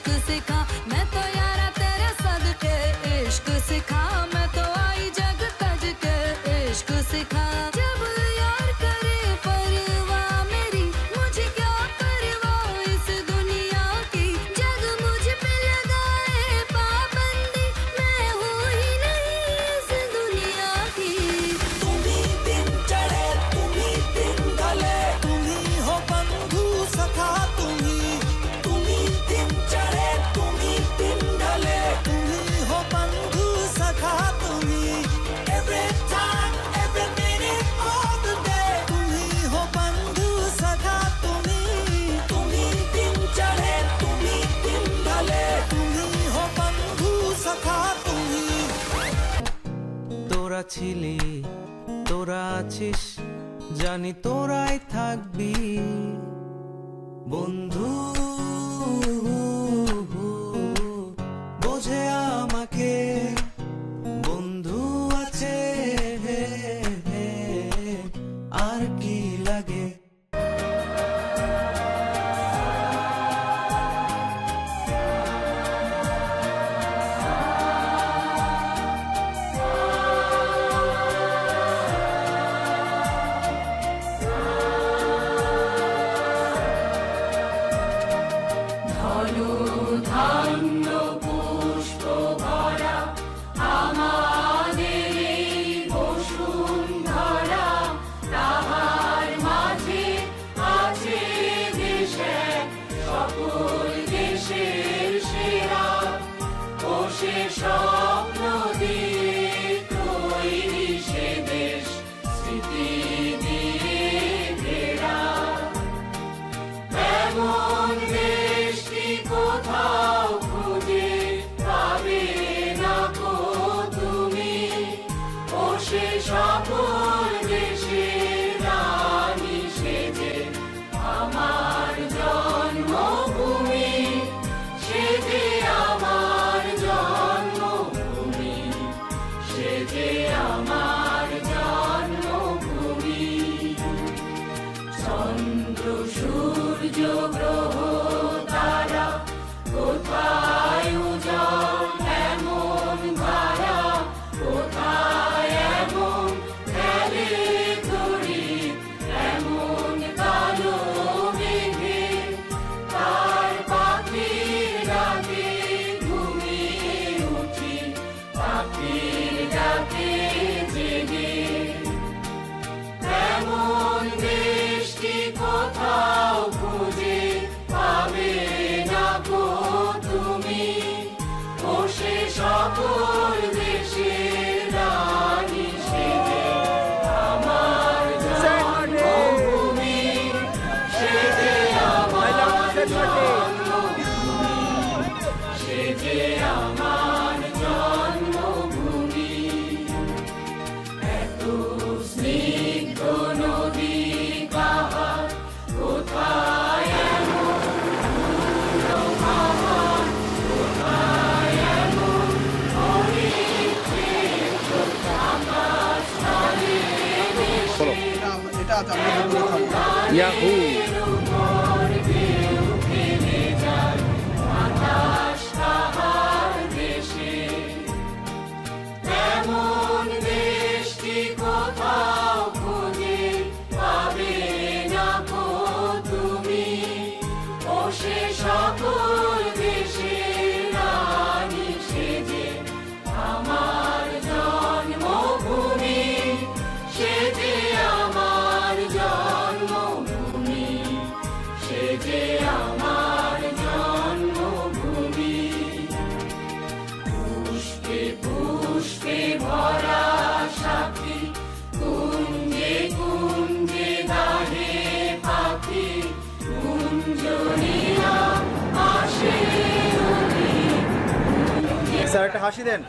Cause se ছিলি তোরা আছিস জানি তোরাই থাকবি। বন্ধু বোঝে আমাকে স্বপ্ন দিয়ে তৈরি দেশ স্মৃতি। Jehovah. যে আমার জন্মভূমি। এত স্নিগ্ধ নদী পাহাড় কোথায় Yahoo! হাসি দেন।